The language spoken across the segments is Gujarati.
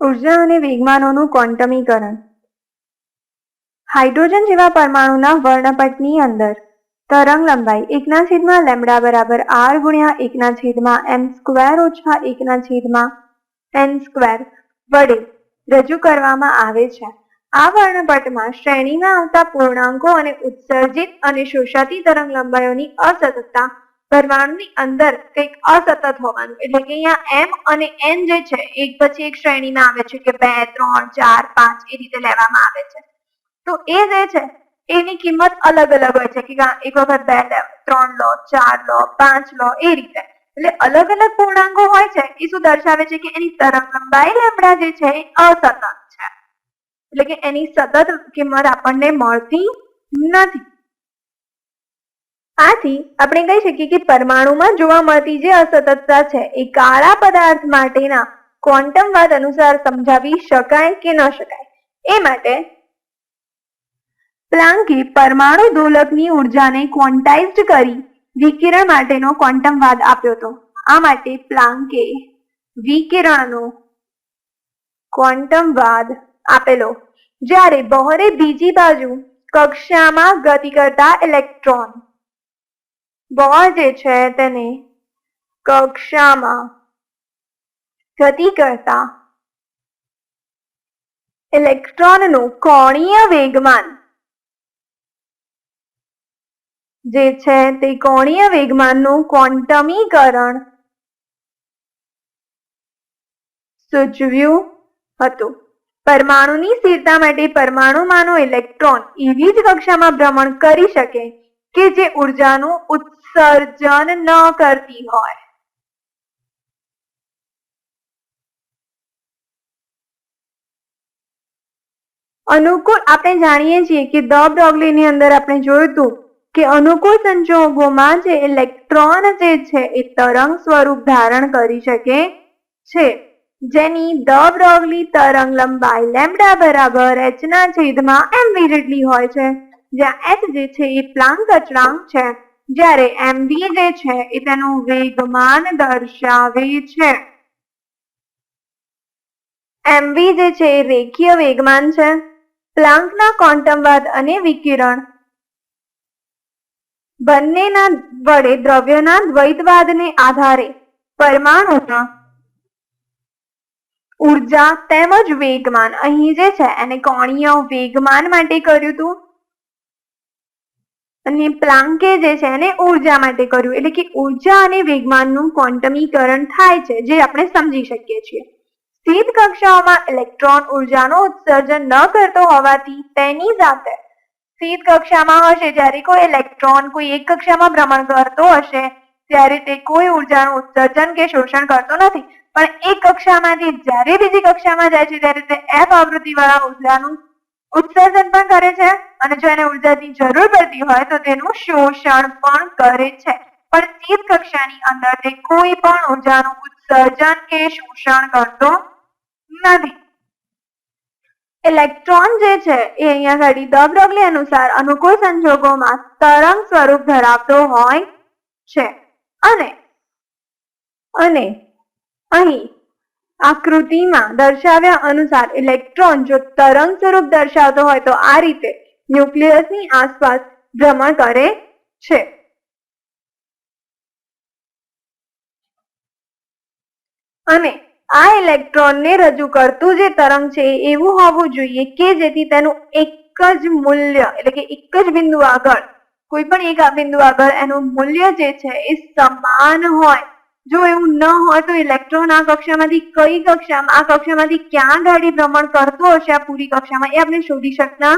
ઊર્જા અને વેગમાનોનું ક્વોન્ટમીકરણ. હાઇડ્રોજન જેવા પરમાણુના વર્ણપટની અંદર તરંગ લંબાઈ એકના છેદમાં લેમડા બરાબર આર ગુણ્યા એકના છેદમાં એમ સ્ક્વેર ઓછા એકના છેદમાં એન સ્ક્વેર વડે રજૂ કરવામાં આવે છે. આ વર્ણપટમાં શ્રેણીમાં આવતા પૂર્ણાંકો અને ઉત્સર્જિત અને શોષાતી તરંગ લંબાઈઓની અસતતતા પરમાણુની અંદર કંઈક અસતત હોવાનું. એટલે કે અહીંયા એમ અને એન જે છે, એક પછી એક શ્રેણીમાં આવે છે કે બે, ત્રણ, ચાર, પાંચ, એ રીતે લેવામાં આવે છે. તો એ જે છે, એની કિંમત અલગ અલગ હોય છે. કે એક વખત બે લે, ત્રણ લો, ચાર લો, પાંચ લો, એ રીતે. એટલે અલગ અલગ પૂર્ણાંકો હોય છે, એ શું દર્શાવે છે કે એની તરંગ લંબાઈ લેમડા જે છે, એ અસતત છે. એટલે કે એની સતત કિંમત આપણને મળતી નથી. આથી આપણે કહી શકીએ કે પરમાણુમાં જોવા મળતી જે અસતતતા છે એ કાળા પદાર્થ માટેના ક્વોન્ટમવાદ અનુસાર સમજાવી શકાય કે ન શકાય. એ માટે પ્લાન્કે પરમાણુ દોલકની ઉર્જાને ક્વોન્ટાઇઝ્ડ કરી વિકિરણ માટેનો ક્વોન્ટમવાદ આપ્યો હતો. આ માટે પ્લાન્કે વિકિરણનો ક્વોન્ટમવાદ આપેલો, જ્યારે બહોરે બીજી બાજુ કક્ષામાં ગતિ કરતા ઇલેક્ટ્રોન બોર જે છે તેને કક્ષામાં ગતિ કરતા ઇલેક્ટ્રોનનું કોણીય વેગમાન જે છે તે કોણીય વેગમાનનું ક્વોન્ટમીકરણ સૂચવ્યું હતું. પરમાણુની સ્થિરતા માટે પરમાણુમાંનો ઇલેક્ટ્રોન એવી જ કક્ષામાં ભ્રમણ કરી શકે કે જે ઉર્જાનું ઉત્સર્જન ન કરતી હોય અનુકૂળ આપણે જાણીએ છીએ કે ધ બ્રોગલીની અંદર આપણે જોયું હતું કે અનુકૂળ સંજોગોમાં જે ઇલેક્ટ્રોન જે છે એ તરંગ સ્વરૂપ ધારણ કરી શકે છે. જેની ધ બ્રોગલી તરંગ લંબાઈ લેમડા બરાબર એચના ના છેદમાં mv જેટલી હોય છે. જ્યાં એચ જે છે એ પ્લાન્ક અચળાંક છે. જ્યારે mv જે છે એ તેનું વેગમાન દર્શાવે છે. એમવી જે છે રેખીય વેગમાન છે. પ્લાન્કના ક્વોન્ટમવાદ અને વિકિરણ. બંનેના વડે દ્રવ્યના દ્વૈતવાદને આધારે પરમાણુના ઊર્જા તેમજ વેગમાન. અહીં જે છે એને કોણીય વેગમાન માટે કર્યું હતું. અને પ્લાન્કે જે છે એને ઊર્જા માટે કર્યું. એટલે કે ઊર્જા અને વેગમાનનું ક્વોન્ટમીકરણ થાય છે, જે આપણે સમજી શકીએ છીએ. સ્થિત કક્ષાઓમાં ઇલેક્ટ્રોન ઉર્જાનો ઉત્સર્જન ન કરતો હોવાથી તેની સાથે સ્થિત કક્ષામાં હશે, જ્યારે કોઈ ઇલેક્ટ્રોન કોઈ એક કક્ષામાં ભ્રમણ કરતો હશે, ત્યારે તે કોઈ ઉર્જાનું ઉત્સર્જન કે શોષણ કરતો નથી. પણ એક કક્ષામાંથી જ્યારે બીજી કક્ષામાં જાય છે, ત્યારે તે એફ આવૃત્તિવાળા ઉર્જાનું ઉત્સર્જન પણ કરે છે અને જો એને ઉર્જાની જરૂર પડતી હોય તો તેનું શોષણ પણ કરે છે. પણ સ્થિત કક્ષાની અંદર તે કોઈ પણ ઉર્જાનું ઉત્સર્જન કે શોષણ કરતો નથી. ઇલેક્ટ્રોન જે છે એ અહીંયા ઘડી દ બ્રોગલી અનુસાર અનુકૂળ સંજોગોમાં તરંગ સ્વરૂપ ધરાવતો હોય છે. અને અને અહીં આકૃતિમાં દર્શાવ્યા અનુસાર ઇલેક્ટ્રોન જો તરંગ સ્વરૂપ દર્શાવતો હોય તો આ રીતે ન્યુક્લિયસની આસપાસ ભ્રમણ કરે છે. અને આ ઇલેક્ટ્રોનને રજૂ કરતું જે તરંગ છે એવું હોવું જોઈએ કે જેથી તેનું એક જ મૂલ્ય, એટલે કે એક જ બિંદુ આગળ, કોઈ પણ એક બિંદુ આગળ એનું મૂલ્ય જે છે એ સમાન હોય. જો એવું ન હોય તો ઇલેક્ટ્રોન આ કક્ષામાંથી કઈ કક્ષામાં આ કક્ષામાંથી ક્યાં ગાડી ભ્રમણ કરતો હશે આ પૂરી કક્ષામાં? એ આપણે શોધી શકતા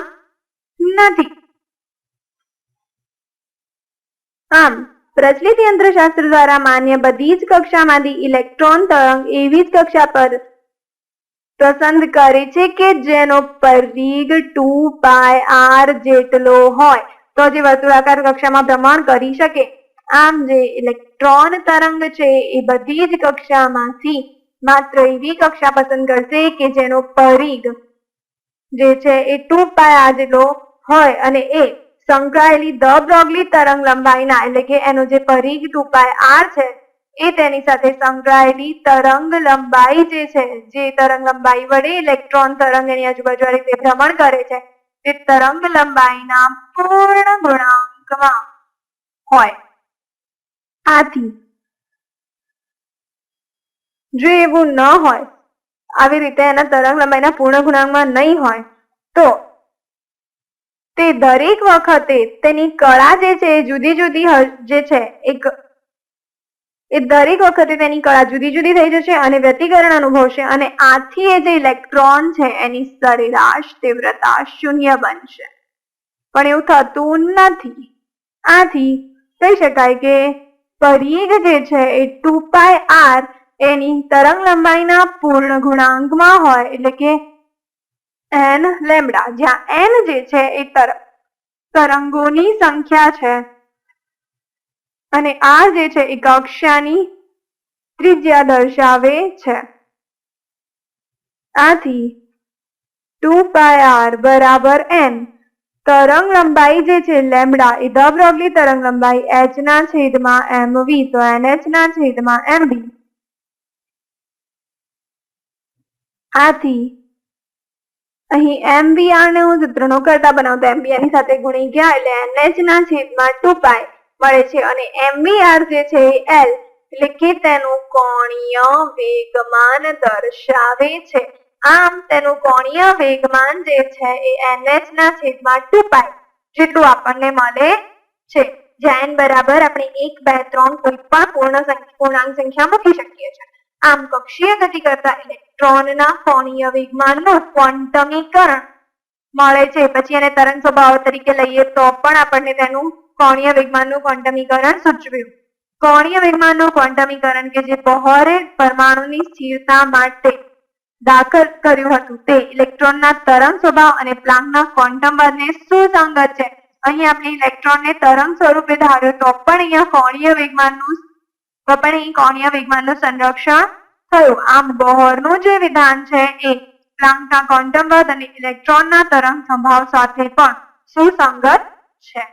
નથી. આમ, પ્રચલિત યંત્રશાસ્ત્ર દ્વારા માન્ય બધી જ કક્ષામાંથી ઇલેક્ટ્રોન તરંગ એવી જ કક્ષા પર પસંદ કરે છે કે જેનો પરિઘ ટુ પાય આર જેટલો હોય. તો જે વર્તુળાકાર કક્ષામાં ભ્રમણ કરી શકે. આમ જે ઇલેક્ટ્રોન તરંગ છે એ બધી જ કક્ષામાંથી માત્ર એવી કક્ષા પસંદ કરશે કે જેનો પરિઘ જે છે એ ટુ પાય જેટલો હોય અને એ સંકળાયેલી ધ બ્રોગલી તરંગ લંબાઈના એટલે કે એનો જે પરિઘ ટુ પાય આર છે એ તેની સાથે સંકળાયેલી તરંગ લંબાઈ જે છે, જે તરંગ લંબાઈ વડે ઇલેક્ટ્રોન તરંગ એની આજુબાજુ રીતે ભ્રમણ કરે છે, તે તરંગ લંબાઈના પૂર્ણ ગુણાંકમાં હોય. આથી જો એવું ન હોય, આવી રીતે એના તરંગ લંબાઈના પૂર્ણ ગુણાંકમાં નહીં હોય, તો તે દરેક વખતે તેની કળા જે છે, એ જુદી જુદી જે છે, એક એ દરેક વખતે તેની કળા જુદી જુદી થઈ જશે અને વ્યતિકરણ અનુભવશે અને આથી એ જે ઇલેક્ટ્રોન છે, એની સરેરાશ તીવ્રતા શૂન્ય બનશે. પણ એવું થતું નથી. આથી કહી શકાય કે પરિઘ જે છે એ ટુ પાય આર એની તરંગ લંબાઈના પૂર્ણ ગુણાંકમાં હોય, એટલે કે એન લેમડા જ્યાં એન જે છે એ તરંગોની સંખ્યા છે. અને આર જે છે એ કક્ષાની ત્રિજ્યા દર્શાવે છે. આથી ટુ પાય આર બરાબર એન તરંગ લંબાઈ જે છે લેમડા એ દબરોગલી બ્રોગલી તરંગ લંબાઈ એચ ના છેદમાં એમ વી તો એન એચ ના છેદમાં એમ વી આથી અહીં એમ બી આને હું સૂત્રનો કરતા બનાવતા એમ બી આની સાથે ગુણી ગયા એટલે એન એચ ના છેદમાં ટુ પાય મળે છે અને એમ બી આર જે છે એ એલ એટલે કે તેનું કોણીય વેગમાન દર્શાવે છે. આમ તેનું કોણીય વેગમાન જે છે એ એન ના છેદમાં ટુ પાય જેટલું આપણને મળે છે. જ્યાં બરાબર આપણે એક, બે, ત્રણ કોઈ પણ પૂર્ણ પૂર્ણાંક સંખ્યા મૂકી શકીએ છીએ. આમ કક્ષીય ગતિ કરતા ઇલેક્ટ્રોનના કોણીય વેગમાનનું ક્વોન્ટમીકરણ મળે છે. પછી એને તરંગ સ્વભાવ તરીકે લઈએ તો પણ આપણને તેનું કોણીય વેગમાનનું ક્વોન્ટમીકરણ સૂચવ્યું. કોણીય વેગમાનનું ક્વોન્ટમીકરણ કે જે બોહરે પરમાણુની સ્થિરતા માટે દાખલ કર્યું હતું. તે ઇલેક્ટ્રોનના તરંગ સ્વભાવ અને પ્લાન્કના ક્વોન્ટમ બંને સુસંગત છે. અહીં આપણે ઇલેક્ટ્રોનને તરંગ સ્વરૂપે ધાર્યો તો પણ અહીંયા કોણીય વેગમાનનું પણ અહીં કોણીય વેગમાનનું સંરક્ષણ થયું. આમ બોહરનું જે વિધાન છે એ પ્લાન્કના ક્વોન્ટમ અને ઇલેક્ટ્રોનના તરંગ સ્વભાવ સાથે પણ સુસંગત છે.